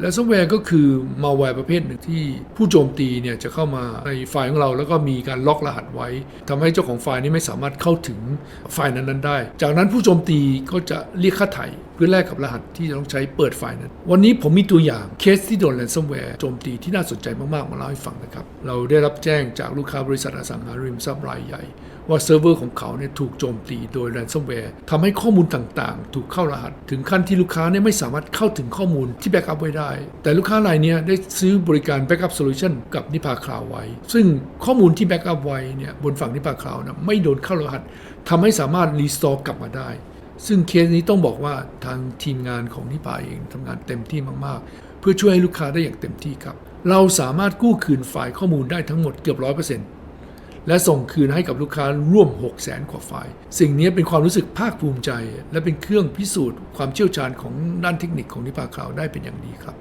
และซอฟต์แวร์ก็คือมาแวร์ประเภทหนึ่งที่ผู้โจมตีเนี่ยจะเข้ามาในไฟล์ของเรา แล้วก็มีการล็อกรหัสไว้ทำให้เจ้าของไฟล์นี้ไม่สามารถเข้าถึงไฟล์นั้นๆได้ จากนั้นผู้โจมตีก็จะเรียกค่าไถ่ พื่อแลกกับรหัสที่จะต้องใช้เปิดไฟล์นั้น วันนี้ผมมีตัวอย่างเคสที่โดนแรนซัมแวร์โจมตีที่น่าสนใจมากๆ มาเล่าให้ฟังนะครับ เราได้รับแจ้งจากลูกค้าบริษัทอสังหาริมทรัพย์รายใหญ่ ว่าเซิร์ฟเวอร์ของเขาเนี่ยถูกโจมตีโดยแรนซัมแวร์ทำให้ข้อมูลต่างๆ ถูกเข้ารหัส ถึงขั้นที่ลูกค้าเนี่ยไม่สามารถเข้าถึงข้อมูลที่แบ็กอัพไว้ได้ แต่ลูกค้ารายนี้ได้ซื้อบริการแบ็กอัพโซลูชันกับนิพาคลาวไว้ ซึ่งข้อมูลที่แบ็กอัพไว้เนี่ยบนฝั่งนิพาคลาวนะไม่โดนเข้ารหัสทำให้สามารถรีสตอร์กลับมาได้ ซึ่งเคสนี้ต้องบอกว่าทางทีมงานของนิพาเองทำงานเต็มที่มากๆ เพื่อช่วยให้ลูกค้าได้อย่างเต็มที่ครับ เราสามารถกู้คืนไฟล์ข้อมูลได้ทั้งหมดเกือบร้อยเปอร์เซ็นต์และส่งคืนให้กับลูกค้าร่วม 6 0 0แสนกว่าไฟล์ สิ่งนี้เป็นความรู้สึกภาคภูมิใจ และเป็นเครื่องพิสูจน์ความเชี่ยวชาญของด้านเทคนิคของนิพาคลาวได้เป็นอย่างดีครับ